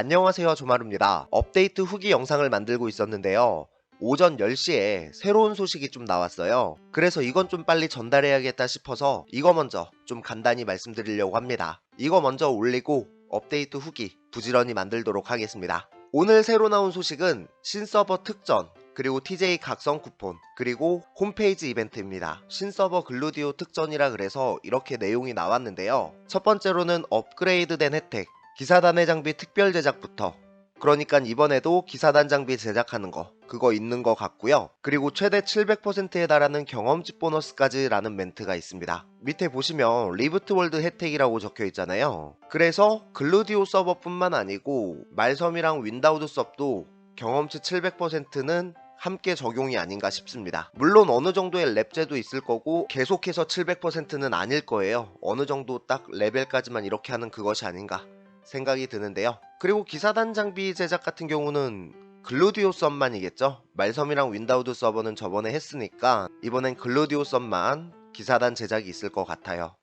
안녕하세요 조마루입니다. 업데이트 후기 영상을 만들고 있었는데요. 오전 10시에 새로운 소식이 좀 나왔어요. 그래서 이건 좀 빨리 전달해야겠다 싶어서 이거 먼저 좀 간단히 말씀드리려고 합니다. 이거 먼저 올리고 업데이트 후기 부지런히 만들도록 하겠습니다. 오늘 새로 나온 소식은 신서버 특전 그리고 TJ 각성 쿠폰 그리고 홈페이지 이벤트입니다. 신서버 글루디오 특전이라 그래서 이렇게 내용이 나왔는데요. 첫 번째로는 업그레이드된 혜택 기사단의 장비 특별 제작부터 그러니까 이번에도 기사단 장비 제작하는 거 그거 있는 것 같고요. 그리고 최대 700%에 달하는 경험치 보너스까지 라는 멘트가 있습니다. 밑에 보시면 리부트 월드 혜택이라고 적혀 있잖아요. 그래서 글루디오 서버뿐만 아니고 말섬이랑 윈다우드 섭도 경험치 700%는 함께 적용이 아닌가 싶습니다. 물론 어느 정도의 랩제도 있을 거고 계속해서 700%는 아닐 거예요. 어느 정도 딱 레벨까지만 이렇게 하는 그것이 아닌가 생각이 드는데요. 그리고 기사단 장비 제작 같은 경우는 글루디오 썸만이겠죠? 말섬이랑 윈다우드 서버는 저번에 했으니까 이번엔 글루디오 썸만 기사단 제작이 있을 것 같아요.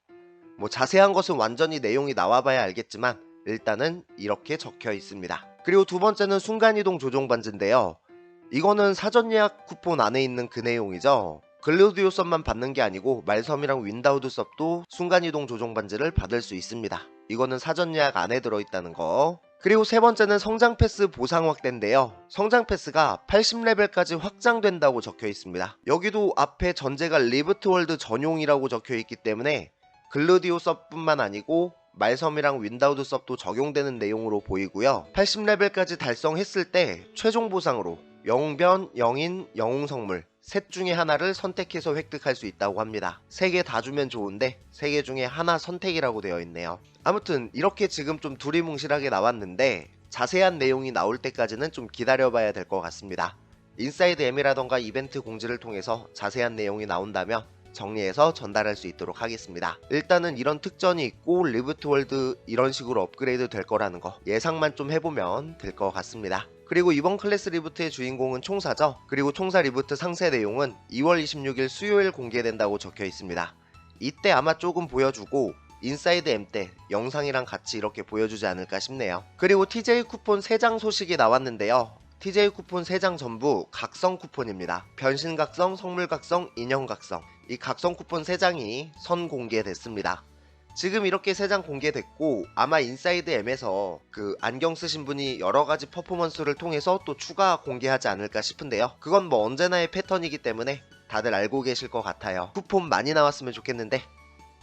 뭐 자세한 것은 완전히 내용이 나와봐야 알겠지만 일단은 이렇게 적혀 있습니다. 그리고 두 번째는 순간이동 조종 반지인데요. 이거는 사전 예약 쿠폰 안에 있는 그 내용이죠. 글루디오 썸만 받는 게 아니고 말섬이랑 윈다우드 섭도 순간이동 조종 반지를 받을 수 있습니다. 이거는 사전 예약 안에 들어있다는 거. 그리고 세 번째는 성장 패스 보상 확대인데요. 성장 패스가 80레벨까지 확장된다고 적혀 있습니다. 여기도 앞에 전제가 리브트 월드 전용이라고 적혀 있기 때문에 글루디오 섭뿐만 아니고 말섬이랑 윈다우드 섭도 적용되는 내용으로 보이고요. 80레벨까지 달성했을 때 최종 보상으로 영변, 영인, 영웅성물 셋 중에 하나를 선택해서 획득할 수 있다고 합니다. 세 개 다 주면 좋은데 세 개 중에 하나 선택이라고 되어 있네요. 아무튼 이렇게 지금 좀 두리뭉실하게 나왔는데 자세한 내용이 나올 때까지는 좀 기다려봐야 될 것 같습니다. 인사이드 M이라던가 이벤트 공지를 통해서 자세한 내용이 나온다면 정리해서 전달할 수 있도록 하겠습니다. 일단은 이런 특전이 있고 리부트 월드 이런 식으로 업그레이드 될 거라는 거 예상만 좀 해보면 될 것 같습니다. 그리고 이번 클래스 리부트의 주인공은 총사죠. 그리고 총사 리부트 상세 내용은 2월 26일 수요일 공개된다고 적혀 있습니다. 이때 아마 조금 보여주고 인사이드 M 때 영상이랑 같이 이렇게 보여주지 않을까 싶네요. 그리고 TJ 쿠폰 3장 소식이 나왔는데요. TJ 쿠폰 3장 전부 각성 쿠폰입니다. 변신 각성, 성물 각성, 인형 각성. 이 각성 쿠폰 3장이 선 공개됐습니다. 지금 이렇게 3장 공개됐고 아마 인사이드 M에서 그 안경 쓰신 분이 여러 가지 퍼포먼스를 통해서 또 추가 공개하지 않을까 싶은데요. 그건 뭐 언제나의 패턴이기 때문에 다들 알고 계실 것 같아요. 쿠폰 많이 나왔으면 좋겠는데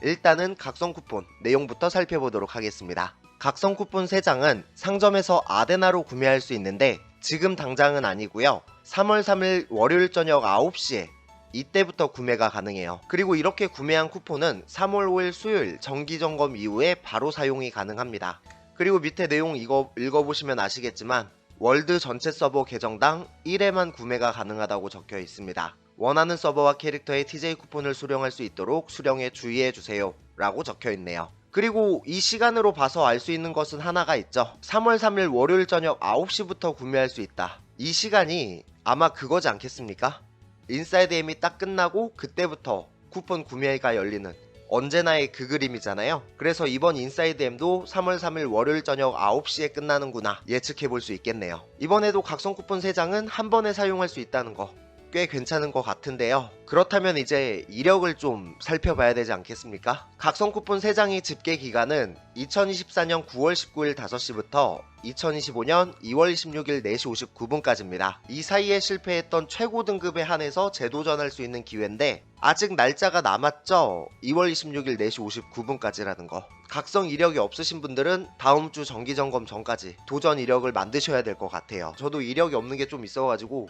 일단은 각성 쿠폰 내용부터 살펴보도록 하겠습니다. 각성 쿠폰 3장은 상점에서 아데나로 구매할 수 있는데 지금 당장은 아니고요. 3월 3일 월요일 저녁 9시에 이때부터 구매가 가능해요. 그리고 이렇게 구매한 쿠폰은 3월 5일 수요일 정기 점검 이후에 바로 사용이 가능합니다. 그리고 밑에 내용 이거 읽어보시면 아시겠지만 월드 전체 서버 계정당 1회만 구매가 가능하다고 적혀 있습니다. 원하는 서버와 캐릭터의 TJ 쿠폰을 수령할 수 있도록 수령에 주의해주세요. 라고 적혀 있네요. 그리고 이 시간으로 봐서 알 수 있는 것은 하나가 있죠. 3월 3일 월요일 저녁 9시부터 구매할 수 있다. 이 시간이 아마 그거지 않겠습니까? 인사이드 M이 딱 끝나고 그때부터 쿠폰 구매가 열리는 언제나의 그 그림이잖아요. 그래서 이번 인사이드 M도 3월 3일 월요일 저녁 9시에 끝나는구나 예측해 볼 수 있겠네요. 이번에도 각성 쿠폰 3장은 한 번에 사용할 수 있다는 거. 꽤 괜찮은 것 같은데요. 그렇다면 이제 이력을 좀 살펴봐야 되지 않겠습니까? 각성 쿠폰 3장의 집계 기간은 2024년 9월 19일 5시부터 2025년 2월 26일 4시 59분까지입니다. 이 사이에 실패했던 최고 등급에 한해서 재도전할 수 있는 기회인데 아직 날짜가 남았죠? 2월 26일 4시 59분까지라는 거. 각성 이력이 없으신 분들은 다음 주 정기 점검 전까지 도전 이력을 만드셔야 될 것 같아요. 저도 이력이 없는 게 좀 있어가지고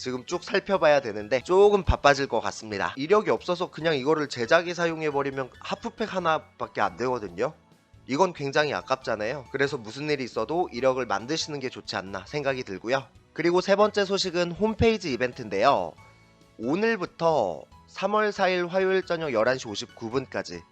지금 쭉 살펴봐야 되는데 조금 바빠질 것 같습니다. 이력이 없어서 그냥 이거를 제작에 사용해버리면 하프팩 하나밖에 안 되거든요. 이건 굉장히 아깝잖아요. 그래서 무슨 일이 있어도 이력을 만드시는 게 좋지 않나 생각이 들고요. 그리고 세 번째 소식은 홈페이지 이벤트인데요. 오늘부터 3월 4일 화요일 저녁 11시 59분까지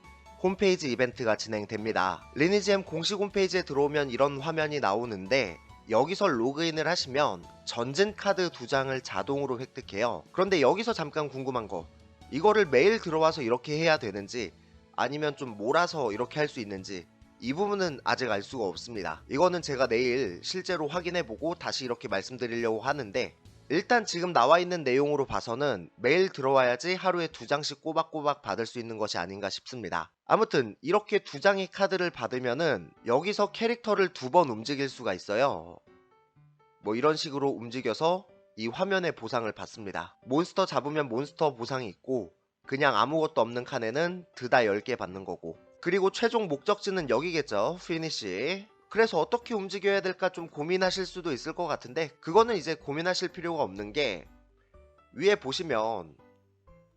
홈페이지 이벤트가 진행됩니다. 리니지엠 공식 홈페이지에 들어오면 이런 화면이 나오는데 여기서 로그인을 하시면 전진 카드 두 장을 자동으로 획득해요. 그런데 여기서 잠깐 궁금한 거. 이거를 매일 들어와서 이렇게 해야 되는지 아니면 좀 몰아서 이렇게 할 수 있는지 이 부분은 아직 알 수가 없습니다. 이거는 제가 내일 실제로 확인해보고 다시 이렇게 말씀드리려고 하는데 일단 지금 나와 있는 내용으로 봐서는 매일 들어와야지 하루에 두 장씩 꼬박꼬박 받을 수 있는 것이 아닌가 싶습니다. 아무튼 이렇게 두 장의 카드를 받으면은 여기서 캐릭터를 두 번 움직일 수가 있어요. 뭐 이런 식으로 움직여서 이 화면에 보상을 받습니다. 몬스터 잡으면 몬스터 보상이 있고 그냥 아무것도 없는 칸에는 드다 10개 받는 거고 그리고 최종 목적지는 여기겠죠. 피니시. 그래서 어떻게 움직여야 될까 좀 고민하실 수도 있을 것 같은데 그거는 이제 고민하실 필요가 없는 게 위에 보시면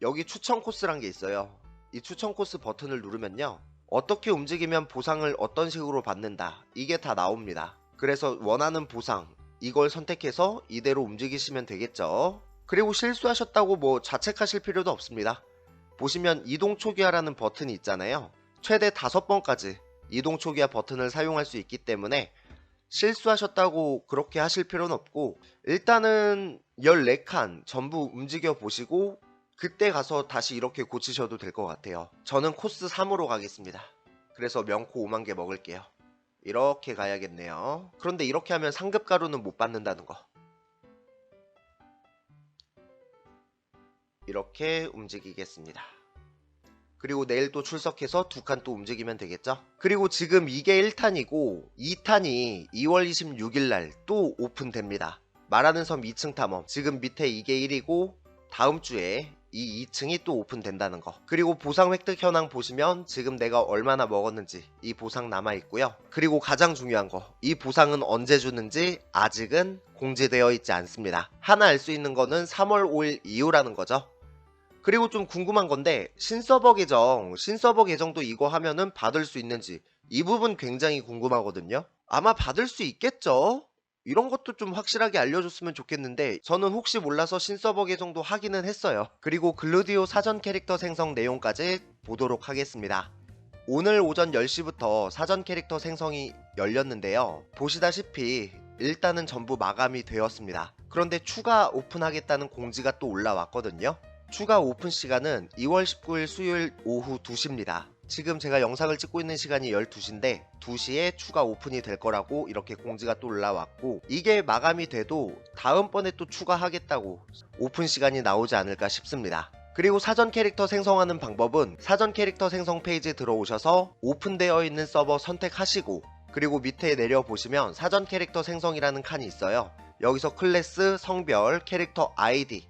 여기 추천 코스란 게 있어요. 이 추천 코스 버튼을 누르면요. 어떻게 움직이면 보상을 어떤 식으로 받는다. 이게 다 나옵니다. 그래서 원하는 보상 이걸 선택해서 이대로 움직이시면 되겠죠. 그리고 실수하셨다고 뭐 자책하실 필요도 없습니다. 보시면 이동 초기화라는 버튼이 있잖아요. 최대 5번까지 이동 초기화 버튼을 사용할 수 있기 때문에 실수하셨다고 그렇게 하실 필요는 없고 일단은 14칸 전부 움직여 보시고 그때 가서 다시 이렇게 고치셔도 될 것 같아요. 저는 코스 3으로 가겠습니다. 그래서 명코 5만 개 먹을게요. 이렇게 가야겠네요. 그런데 이렇게 하면 상급 가루는 못 받는다는 거. 이렇게 움직이겠습니다. 그리고 내일 또 출석해서 두 칸 또 움직이면 되겠죠? 그리고 지금 이게 1탄이고 2탄이 2월 26일 날 또 오픈됩니다. 말하는 섬 2층 탐험. 지금 밑에 이게 1이고 다음 주에 이 2층이 또 오픈된다는 거. 그리고 보상 획득 현황 보시면 지금 내가 얼마나 먹었는지 이 보상 남아 있고요. 그리고 가장 중요한 거. 이 보상은 언제 주는지 아직은 공지되어 있지 않습니다. 하나 알 수 있는 거는 3월 5일 이후라는 거죠. 그리고 좀 궁금한 건데 신서버 계정, 신서버 계정도 이거 하면은 받을 수 있는지 이 부분 굉장히 궁금하거든요. 아마 받을 수 있겠죠? 이런 것도 좀 확실하게 알려줬으면 좋겠는데 저는 혹시 몰라서 신서버 계정도 확인은 했어요. 그리고 글루디오 사전 캐릭터 생성 내용까지 보도록 하겠습니다. 오늘 오전 10시부터 사전 캐릭터 생성이 열렸는데요. 보시다시피 일단은 전부 마감이 되었습니다. 그런데 추가 오픈하겠다는 공지가 또 올라왔거든요. 추가 오픈 시간은 2월 19일 수요일 오후 2시입니다. 지금 제가 영상을 찍고 있는 시간이 12시인데 2시에 추가 오픈이 될 거라고 이렇게 공지가 또 올라왔고 이게 마감이 돼도 다음번에 또 추가하겠다고 오픈 시간이 나오지 않을까 싶습니다. 그리고 사전 캐릭터 생성하는 방법은 사전 캐릭터 생성 페이지 들어오셔서 오픈되어 있는 서버 선택하시고 그리고 밑에 내려보시면 사전 캐릭터 생성이라는 칸이 있어요. 여기서 클래스, 성별, 캐릭터 아이디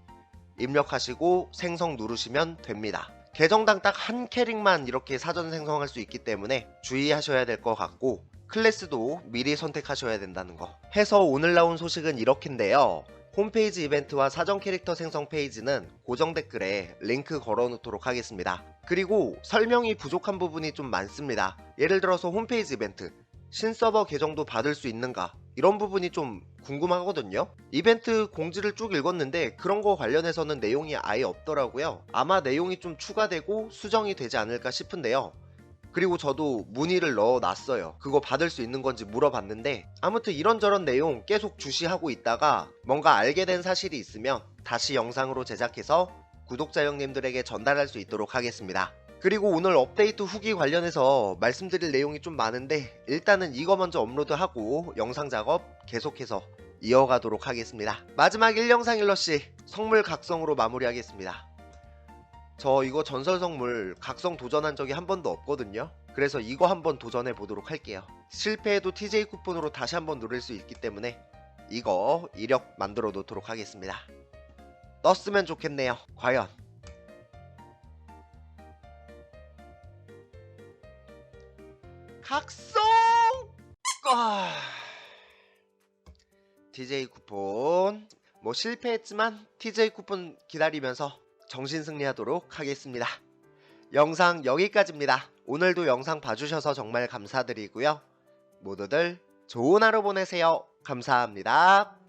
입력하시고 생성 누르시면 됩니다. 계정당 딱 한 캐릭만 이렇게 사전 생성할 수 있기 때문에 주의하셔야 될 것 같고 클래스도 미리 선택하셔야 된다는 거 해서 오늘 나온 소식은 이렇게인데요. 홈페이지 이벤트와 사전 캐릭터 생성 페이지는 고정 댓글에 링크 걸어 놓도록 하겠습니다. 그리고 설명이 부족한 부분이 좀 많습니다. 예를 들어서 홈페이지 이벤트 신서버 계정도 받을 수 있는가 이런 부분이 좀 궁금하거든요. 이벤트 공지를 쭉 읽었는데 그런 거 관련해서는 내용이 아예 없더라고요. 아마 내용이 좀 추가되고 수정이 되지 않을까 싶은데요. 그리고 저도 문의를 넣어 놨어요. 그거 받을 수 있는 건지 물어봤는데 아무튼 이런저런 내용 계속 주시하고 있다가 뭔가 알게 된 사실이 있으면 다시 영상으로 제작해서 구독자 형님들에게 전달할 수 있도록 하겠습니다. 그리고 오늘 업데이트 후기 관련해서 말씀드릴 내용이 좀 많은데 일단은 이거 먼저 업로드하고 영상 작업 계속해서 이어가도록 하겠습니다. 마지막 1영상 1러시 성물 각성으로 마무리하겠습니다. 저 이거 전설 성물 각성 도전한 적이 한 번도 없거든요. 그래서 이거 한번 도전해 보도록 할게요. 실패해도 TJ 쿠폰으로 다시 한번 누릴 수 있기 때문에 이거 이력 만들어 놓도록 하겠습니다. 떴으면 좋겠네요. 과연 각성! 아... TJ 쿠폰 뭐 실패했지만 TJ 쿠폰 기다리면서 정신 승리하도록 하겠습니다. 영상 여기까지입니다. 오늘도 영상 봐주셔서 정말 감사드리고요. 모두들 좋은 하루 보내세요. 감사합니다.